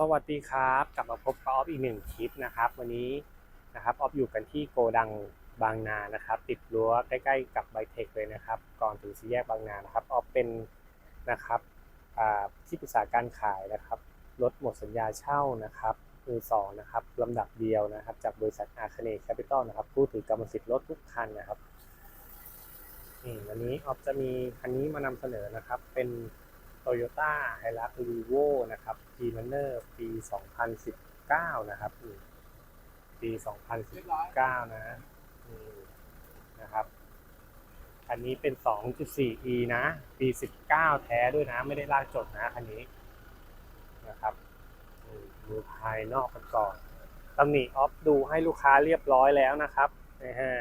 สวัสดีครับกลับมาพบกับออฟอีกหนึ่งคลิปนะครับ วันนี้นะครับออฟอยู่กันที่โกดังบางนานะครับ ติดรั้วใกล้ๆกับไบเทคเลยนะครับ ก่อนถึงสี่แยกบางนานะครับออฟเป็นนะครับที่ปรึกษาการขายนะครับรถหมดสัญญาเช่านะครับมือสองนะครับลำดับเดียวนะครับ จากบริษัทอาคเนย์แคปิตอลนะครับ ผู้ถือกรรมสิทธิ์รถทุกคันนะครับนี่วันนี้ออฟจะมีคันนี้มานำเสนอนะครับเป็น Toyota Hilux Revo นะครับ p r u n n e r ปี 2019 นะครับอืมปี 2019 นะนะครับ อันนี้เป็น 2.4e นะ ปี 19 แท้ด้วยนะ ไม่ได้ลากจดนะ คันนี้นะครับดูภายนอกกันก่อนตำหนิออฟดูให้ลูกค้าเรียบร้อยแล้วนะครับนะฮะ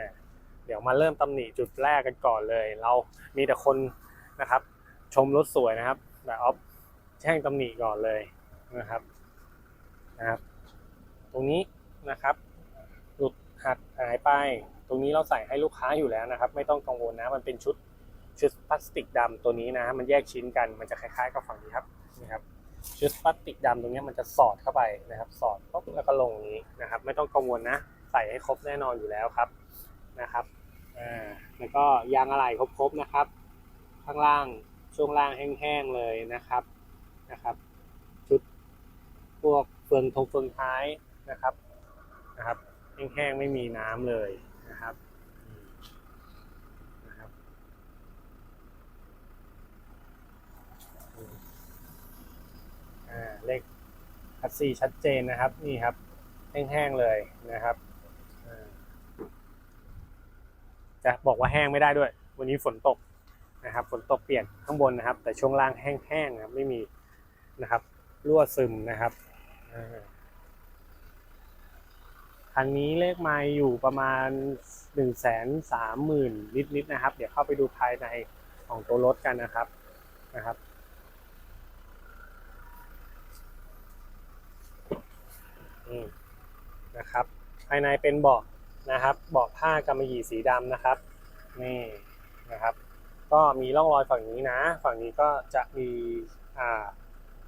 เดี๋ยวมาเริ่มตำหนิจุดแรกกันก่อนเลย เรามีแต่คนนะครับ ชมรถสวยนะครับ แต่ออฟแช่งตำหนิก่อนเลยนะครับนะครับ ตรงนี้นะครับ หลุดหักหายไป ตรงนี้เราใส่ให้ลูกค้าอยู่แล้วนะครับ ไม่ต้องกังวลนะมันเป็นชุดชุดพลาสติกดำตัวนี้นะมันแยกชิ้นกันมันจะคล้ายๆกับฝั่งนี้ครับนี่ครับชุดพลาสติกดำตรงนี้มันจะสอดเข้าไปนะครับ สอดปุ๊บแล้วก็ลงอย่างนี้นะครับ ไม่ต้องกังวลนะ ใส่ให้ครบแน่นอนอยู่แล้วครับนะครับอ่าแล้วก็ยางอะไหล่ครบๆนะครับ ข้างล่าง ช่วงล่างแห้งๆเลยนะครับนะครับ ชุดพวกเฟืองทงเฟืองท้ายนะครับนะครับ แห้งๆไม่มีน้ำเลยนะครับนะครับ อ่าเลขคัสซีชัดเจนนะครับนี่ครับ แห้งๆเลยนะครับจะบอกว่าแห้งไม่ได้ด้วย วันนี้ฝนตก นะครับฝนตกเปียกข้างบนนะครับ แต่ช่วงล่างแห้งๆนะครับไม่มีนะครับรั่วซึมนะครับอ่าคันนี้เลขไม้อยู่ประมาณ1นึ่งแสนสามหมื่นนิดนะครับ เดี๋ยวเข้าไปดูภายในของตัวรถกันนะครับนะครับนี่นะครับ ภายในเป็นเบาะนะครับเบาะผ้ากำมะหยี่สีดำนะครับ นี่นะครับ ก็มีร่องรอยฝั่งนี้นะ ฝั่งนี้ก็จะมีอ่า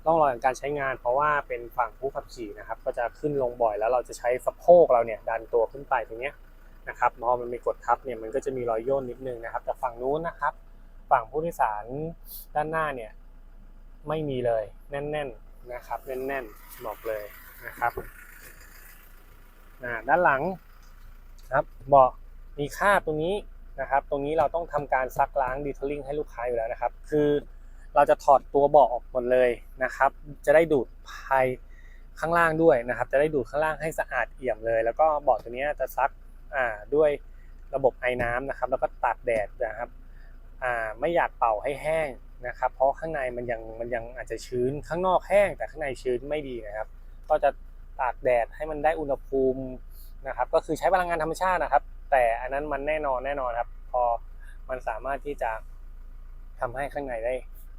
ร่องรอยของการใช้งาน เพราะว่าเป็นฝั่งผู้ขับขี่นะครับ ก็จะขึ้นลงบ่อยแล้วเราจะใช้สะโพกเราเนี่ยดันตัวขึ้นไปตรงเนี้ยนะครับพอมันมีกดทับเนี่ยมันก็จะมีรอยย่นนิดนึงนะครับ แต่ฝั่งนู้นนะครับ ฝั่งผู้โดยสารด้านหน้าเนี่ยไม่มีเลยแน่น ๆนะครับแน่นๆบอกเลยนะครับด้านหลังนะครับเบาะมีคราตรงนี้ นะครับ ตรงนี้เราต้องทำการซักล้างดีเทลลิ่งให้ลูกค้าอยู่แล้วนะครับ คือเราจะถอดตัวเบาะออกหมดเลยนะครับ จะได้ดูดภายข้างล่างด้วยนะครับ จะได้ดูดข้างล่างให้สะอาดเอี่ยมเลย แล้วก็เบาะตัวนี้จะซักอ่าด้วยระบบไอ้น้ำนะครับ แล้วก็ตากแดดนะครับอ่าไม่อยากเป่าให้แห้งนะครับ เพราะข้างในมันยังมันยังอาจจะชื้นข้างนอกแห้ง แต่ข้างในชื้นไม่ดีนะครับ ก็จะตากแดดให้มันได้อุณหภูมินะครับ ก็คือใช้พลังงานธรรมชาตินะครับ แต่อันนั้นมันแน่นอนแน่นอนครับ พอมันสามารถที่จะทำให้ข้างในได้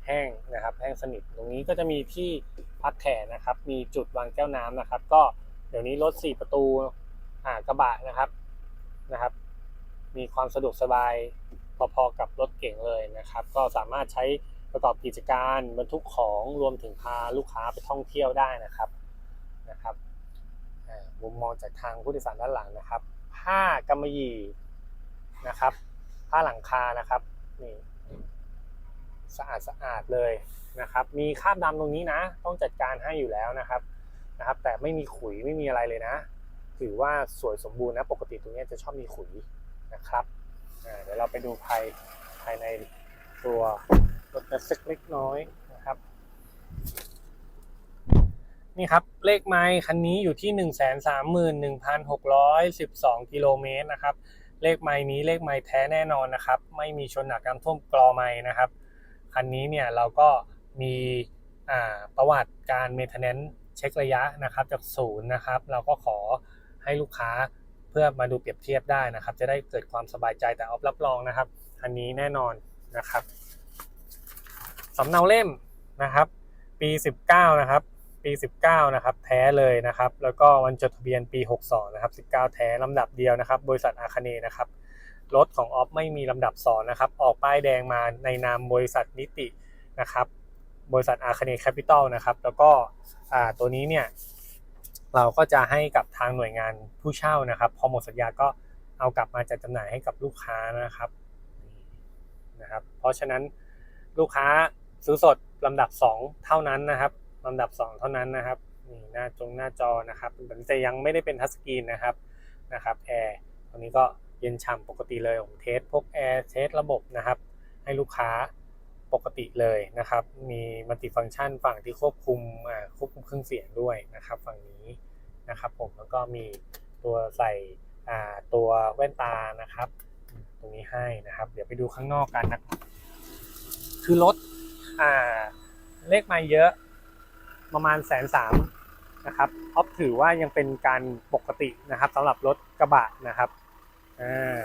แห้งนะครับ แห้งสนิทตรงนี้ก็จะมีที่พักแขนนะครับ มีจุดวางแก้วน้ำนะครับ ก็เดี๋ยวนี้รถ4ประตูอ่ากระบะนะครับนะครับ มีความสะดวกสบายพอๆกับรถเก่งเลยนะครับ ก็สามารถใช้ประกอบกิจการบรรทุกของรวมถึงพาลูกค้าไปท่องเที่ยวได้นะครับนะครับมุมมองจากทางผู้โดยสารด้านหลังนะครับ ผ้ากำมะหยี่นะครับ ผ้าหลังคานะครับนี่สะอาดสะอาดเลยนะครับ มีคราบดำตรงนี้นะ ต้องจัดการให้อยู่แล้วนะครับนะครับ แต่ไม่มีขุยไม่มีอะไรเลยนะ ถือว่าสวยสมบูรณ์นะ ปกติตรงนี้จะชอบมีขุยนะครับเดี๋ยวเราไปดูภายภายในตัวรถสักเล็กน้อย นี่ครับ เลขไมล์คันนี้อยู่ที่ 1 3 1 6 1 2 กิโลเมตรนะครับ เลขไมล์นี้เลขไมล์แท้แน่นอนนะครับ ไม่มีชนหนักน้ำท่วมกรอไมล์นะครับ คันนี้เนี่ยเราก็มีประวัติการเม i เทน a น c ์เช็คระยะนะครับจากศูนย์นะครับ เราก็ขอให้ลูกค้าเพื่อมาดูเปรียบเทียบได้นะครับ จะได้เกิดความสบายใจแต่ออฟรับรองนะครับคันนี้แน่นอนนะครับสำเนาเล่มนะครับ ปี 19 นะครับ ปี 19 นะครับ แท้เลยนะครับ แล้วก็วันจดทะเบียนปี 62 นะครับ 19 แท้ลำดับเดียวนะครับ บริษัทอาคเนนะครับ รถของออฟไม่มีลำดับสอนนะครับ ออกป้ายแดงมาในนามบริษัทนิตินะครับ บริษัทอาคาเนแคปิตอลนะครับ แล้วก็อ่าตัวนี้เนี่ย เราก็จะให้กับทางหน่วยงานผู้เช่านะครับ พอหมดสัญญาก็เอากลับมาจัดจำหน่ายให้กับลูกค้านะครับนี่นะครับ เพราะฉะนั้นลูกค้าซื้อสดลำดับ 2 เท่านั้นนะครับ ลำดับ 2 เท่านั้นนะครับนี่หน้าจงหน้าจอนะครับแต่ยังไม่ได้เป็นทัชสกรีนนะครับนะครับแอร์ตรงนี้ก็เย็นฉ่ำปกติเลยผมเทสพวกแอร์เทสระบบนะครับ ให้ลูกค้าปกติเลยนะครับ มีมัลติฟังก์ชันฝั่งที่ควบคุมควบคุมเครื่องเสียงด้วยนะครับ ฝั่งนี้นะครับ ผมแล้วก็มีตัวใส่ตัวแว่นตานะครับ ตรงนี้ให้นะครับ เดี๋ยวไปดูข้างนอกกันนะคือรถเลขม่เยอะ ประมาณแสนสามนะครับออฟถือว่ายังเป็นการปกตินะครับสำหรับรถกระบะนะครับอ่า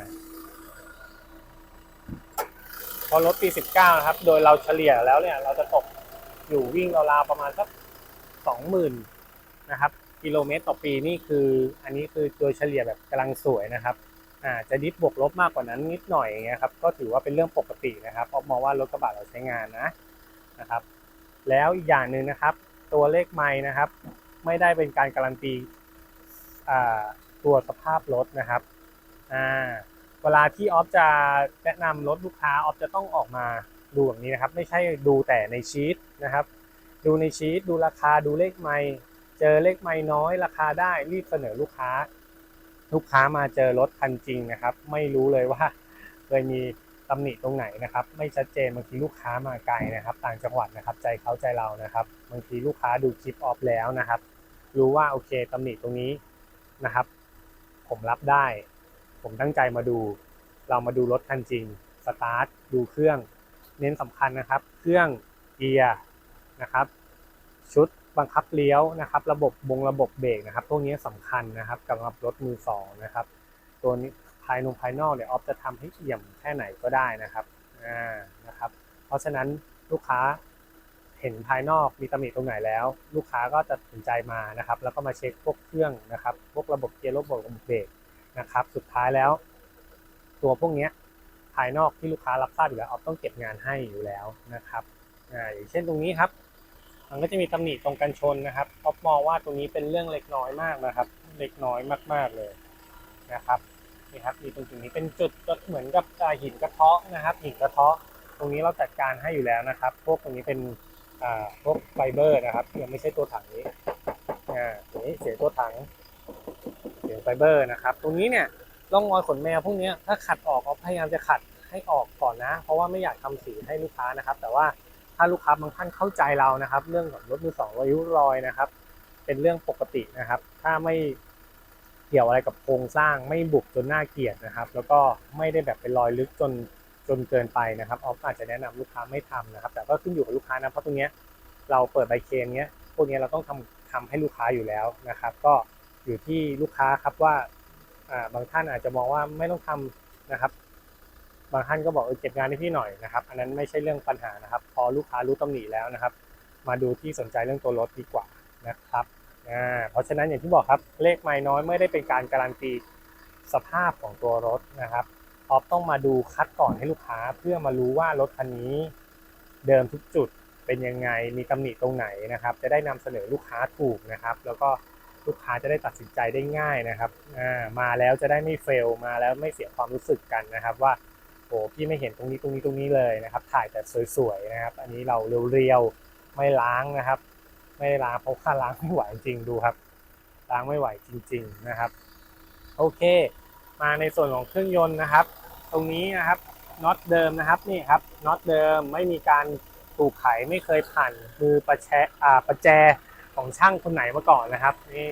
พอรถปี 19 นะครับ โดยเราเฉลี่ยแล้วเนี่ย เราจะตกอยู่วิ่งราวๆประมาณสัก20,000นะครับ กิโลเมตรต่อปีนี่คือ อันนี้คือโดยเฉลี่ยแบบกำลังสวยนะครับอ่าจะดิฟบวกลบมากกว่านั้นนิดหน่อยอย่างเงี้ยครับก็ถือว่าเป็นเรื่องปกตินะครับเพราะมองว่ารถกระบะเราใช้งานนะนะครับ แล้วอีกอย่างหนึ่งนะครับ ตัวเลขไม้นะครับ ไม่ได้เป็นการการันตีตัวสภาพรถนะครับเวลาที่ออฟจะแนะนำรถลูกค้าออฟจะต้องออกมาดูแบบนี้นะครับ ไม่ใช่ดูแต่ในชีตนะครับ ดูในชีตดูราคาดูเลขไม่เจอเลขไม่น้อย ราคาได้รีบเสนอลูกค้า ลูกค้ามาเจอรถคันจริงนะครับ ไม่รู้เลยว่าเคยมี ตำหนิตรงไหนนะครับ ไม่ชัดเจนบางทีลูกค้ามาไกลนะครับ ต่างจังหวัดนะครับ ใจเขาใจเรานะครับบางทีลูกค้าดูคลิปออฟแล้วนะครับ รู้ว่าโอเคตำหนิตรงนี้นะครับ ผมรับได้ ผมตั้งใจมาดู เรามาดูรถคันจริงสตาร์ทดูเครื่อง เน้นสำคัญนะครับ เครื่องเกียร์นะครับ ชุดบังคับเลี้ยวนะครับ ระบบบงระบบเบรกนะครับ พวกนี้สำคัญนะครับสำหรับรถมือสองนะครับ ตัวนี้ ภายนงภายนอกเนี่ยออฟจะทำให้เอี่ยมแค่ไหนก็ได้นะครับอ่านะครับ เพราะฉะนั้นลูกค้าเห็นภายนอกมีตำหนิตรงไหนแล้ว ลูกค้าก็จะสนใจมานะครับ แล้วก็มาเช็คพวกเครื่องนะครับ พวกระบบเกียร์ระบบระบบเบรกนะครับ สุดท้ายแล้ว ตัวพวกนี้ภายนอกที่ลูกค้ารับทราบอยู่แล้วออฟต้องเก็บงานให้อยู่แล้วนะครับอ่าอย่างเช่นตรงนี้ครับมันก็จะมีตำหนิตรงกันชนนะครับออฟมองว่าตรงนี้เป็นเรื่องเล็กน้อยมากนะครับ เล็กน้อยมาก ๆเลยนะครับ นี่ครับมีตรงจุดนี้เป็นจุดเหมือนกับหินกระเทาะนะครับ หินกระเทาะตรงนี้เราจัดการให้อยู่แล้วนะครับ พวกตรงนี้เป็นพวกไฟเบอร์นะครับยังไม่ใช่ตัวถังนี้อ่านี้เสียตัวถังเสียไฟเบอร์นะครับ ตรงนี้เนี่ยร่องรอยขนแมวพวกนี้ถ้าขัดออกเราพยายามจะขัดให้ออกก่อนนะ เพราะว่าไม่อยากทำสีให้ลูกค้านะครับ แต่ว่าถ้าลูกค้าบางท่านเข้าใจเรานะครับ เรื่องของรถมือสองรอยยุรอยนะครับ เป็นเรื่องปกตินะครับ ถ้าไม่ กี่ยวอะไรกับโครงสร้างไม่บุกจนน่าเกลียดนะครับ แล้วก็ไม่ได้แบบเป็นรอยลึกจนจนเกินไปนะครับออฟอาจจะแนะนำลูกค้าไม่ทำนะครับ แต่ก็ขึ้นอยู่กับลูกค้านะเพราะตรงเนี้ยเราเปิดใบเคนเนี้ยพวกเนี้ยเราต้องทำทำให้ลูกค้าอยู่แล้วนะครับ ก็อยู่ที่ลูกค้าครับว่าบางท่านอาจจะมองว่าไม่ต้องทำนะครับ บางท่านก็บอกเออเก็บงานให้พี่หน่อยนะครับ อันนั้นไม่ใช่เรื่องปัญหานะครับ พอลูกค้ารู้ตำหนิแล้วนะครับ มาดูที่สนใจเรื่องตัวรถดีกว่านะครับ อ่าเพราะฉะนั้นอย่างที่บอกครับเลขไม่น้อยไม่ได้เป็นการการันตีสภาพของตัวรถนะครับออฟต้องมาดูคัดก่อนให้ลูกค้าเพื่อมารู้ว่ารถคันนี้เดิมทุกจุดเป็นยังไงมีตำหนิตรงไหนนะครับ จะได้นำเสนอลูกค้าถูกนะครับ แล้วก็ลูกค้าจะได้ตัดสินใจได้ง่ายนะครับมาแล้วจะได้ไม่เฟลมาแล้วไม่เสียความรู้สึกกันนะครับว่าโอ้พี่ไม่เห็นตรงนี้ตรงนี้ตรงนี้เลยนะครับ ถ่ายแต่สวยๆนะครับ อันนี้เราเรียวๆไม่ล้างนะครับ ไม่ได้ล้างเพราะค่าล้างไม่ไหวจริงดูครับ ล้างไม่ไหวจริง ๆนะครับ โอเค มาในส่วนของเครื่องยนต์นะครับ ตรงนี้นะครับน็อตเดิมนะครับนี่ครับน็อตเดิมไม่มีการถูกไขไม่เคยผ่านมือประแชอ่าประแจของช่างคนไหนมาก่อนนะครับนี่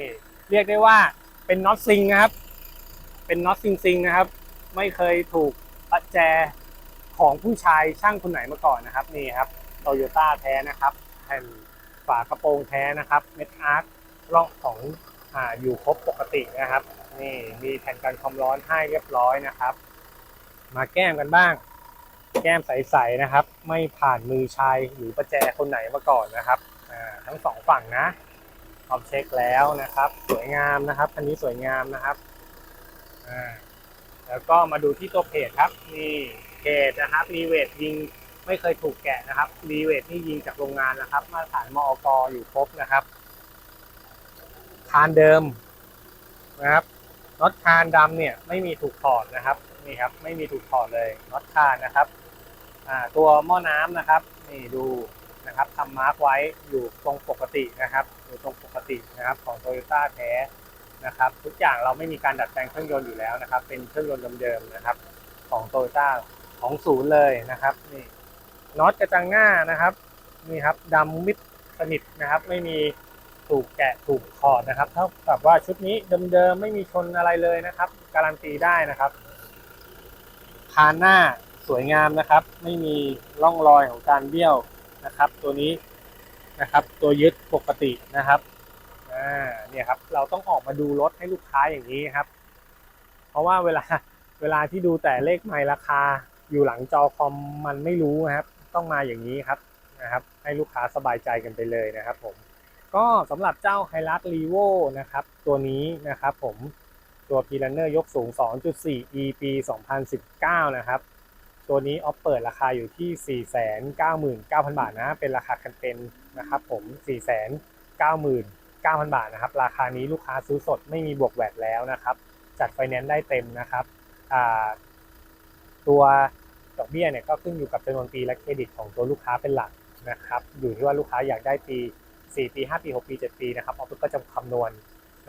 เรียกได้ว่าเป็นน็อตซิงนะครับ เป็นน็อตซิงซิงนะครับ ไม่เคยถูกประแจของผู้ชายช่างคนไหนมาก่อนนะครับนี่ครับโตโยต้าแท้นะครับแผ่นากระโปรงแท้นะครับเม็ดอาร์คร่องของอ่าอยู่ครบปกตินะครับนี่มีแผ่นกันความร้อนให้เรียบร้อยนะครับ มาแก้มกันบ้าง แก้มใสๆนะครับ ไม่ผ่านมือชายหรือประแจคนไหนมาก่อนนะครับทั้งสองฝั่งนะพร้อมเช็คแล้วนะครับ สวยงามนะครับคันนี้สวยงามนะครับแล้วก็มาดูที่ตัวเพจครับนี่เพจนะครับ มีเวทยิง ไม่เคยถูกแกะนะครับรีเวทนี่ยิงจากโรงงานนะครับ มาตรฐานมอกอยู่ครบนะครับคานเดิมนะครับน็อตคานดำเนี่ยไม่มีถูกถอดนะครับนี่ครับไม่มีถูกถอดเลยน็อตคานนะครับตัวหม้อน้ำนะครับนี่ดูนะครับทำมาร์กไว้อยู่ตรงปกตินะครับอยู่ตรงปกตินะครับของโตโยต้าแท้นะครับ ทุกอย่างเราไม่มีการดัดแปลงเครื่องยนต์อยู่แล้วนะครับ เป็นเครื่องยนต์เดิมๆนะครับ ของโตโยต้าของศูนย์เลยนะครับนี่ น็อตกระจังหน้านะครับนี่ครับดำมิดสนิทนะครับ ไม่มีถูกแกะถูกถอดนะครับเท่ากับว่าชุดนี้เดิมๆไม่มีชนอะไรเลยนะครับ การันตีได้นะครับคานหน้าสวยงามนะครับ ไม่มีร่องรอยของการเบี้ยวนะครับ ตัวนี้นะครับ ตัวยึดปกตินะครับอ่าเนี่ยครับ เราต้องออกมาดูรถให้ลูกค้าอย่างนี้ครับ เพราะว่าเวลาเวลาที่ดูแต่เลขไมล์ราคาอยู่หลังจอคอมมันไม่รู้นะครับ ต้องมาอย่างนี้ครับนะครับให้ลูกค้าสบายใจกันไปเลยนะครับผมก็สำหรับเจ้า h i l u x r e v o นะครับตัวนี้นะครับผมตัว p l a n n e r ยกสูง 2.4 e ปี2019 นะครับ ตัวนี้ออฟเปิดราคาอยู่ที่ 499,000 บาทนะ เป็นราคาแคมเปญนนะครับผม 499,000 บาทนะครับ ราคานี้ลูกค้าซื้อสดไม่มีบวกแวดแล้วนะครับ จัดไฟแนนซ์ได้เต็มนะครับตัว ดอกเบี้ยเนี่ยก็ขึ้นอยู่กับจำนวนปีและเครดิตของตัวลูกค้าเป็นหลักนะครับอยู่ที่ว่าลูกค้าอยากได้ปี 4 ปี 5 ปี 6 ปี 7 ปีนะครับออฟก็จะคำนวณ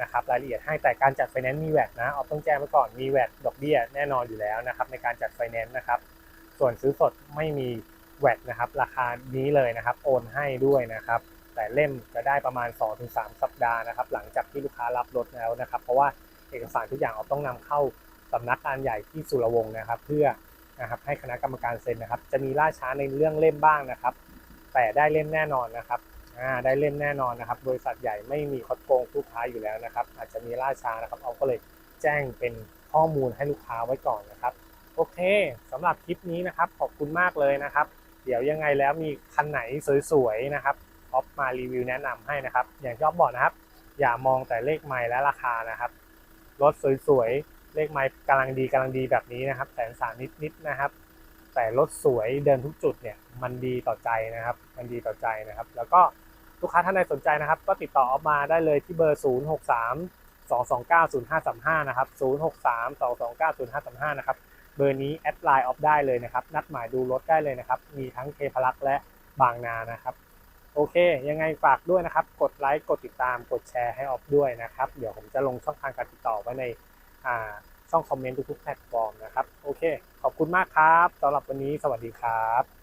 นะครับรายละเอียดให้แต่การจัดไฟแนนซ์มีแวดนะออฟต้องแจ้งไว้ก่อนมีแวดดอกเบี้ยแน่นอนอยู่แล้วนะครับในการจัดไฟแนนซ์นะครับส่วนซื้อสดไม่มีแวดนะครับราคานี้เลยนะครับโอนให้ด้วยนะครับแต่เล่มจะได้ประมาณ 2-3 สัปดาห์นะครับหลังจากที่ลูกค้ารับรถแล้วนะครับ เพราะว่าเอกสารทุกอย่างเราต้องนำเข้าสำนักงานใหญ่ที่สุรวงศ์นะครับ เพื่อ นะครับ ให้คณะกรรมการเซ็นนะครับ จะมีล่าช้าในเรื่องเล่มบ้างนะครับ แต่ได้เล่มแน่นอนนะครับอ่าได้เล่มแน่นอนนะครับ บริษัทใหญ่ไม่มีคดโกงลูกค้าอยู่แล้วนะครับ อาจจะมีล่าช้านะครับเอาก็เลยแจ้งเป็นข้อมูลให้ลูกค้าไว้ก่อนนะครับ โอเคสำหรับคลิปนี้นะครับ ขอบคุณมากเลยนะครับ เดี๋ยวยังไงแล้วมีคันไหนสวยๆนะครับออฟมารีวิวแนะนำให้นะครับ อย่างที่ออฟบอกนะครับ อย่ามองแต่เลขไมล์และราคานะครับรถสวยๆ เลขไมล์กำลังดีกำลังดีแบบนี้นะครับแสนสามนิดๆนะครับ แต่รถสวยเดินทุกจุดเนี่ยมันดีต่อใจนะครับ มันดีต่อใจนะครับ แล้วก็ลูกค้าท่านใดสนใจนะครับ ก็ติดต่อออฟมาได้เลยที่เบอร์ 0 6 3 2 2 9 0 5 3 5 นะครับ 0 6 3 2 2 9 0 5 3 5 นะครับ เบอร์นี้แอดไลน์ออฟได้เลยนะครับ นัดหมายดูรถได้เลยนะครับ มีทั้งเทพลักและบางนานะครับ โอเค ยังไงฝากด้วยนะครับ กดไลค์ กดติดตาม กดแชร์ให้ออฟด้วยนะครับ เดี๋ยวผมจะลงช่องทางการติดต่อไว้ใน ช่องคอมเมนต์ทุกๆแพลตฟอร์มนะครับ โอเค ขอบคุณมากครับสำหรับวันนี้สวัสดีครับ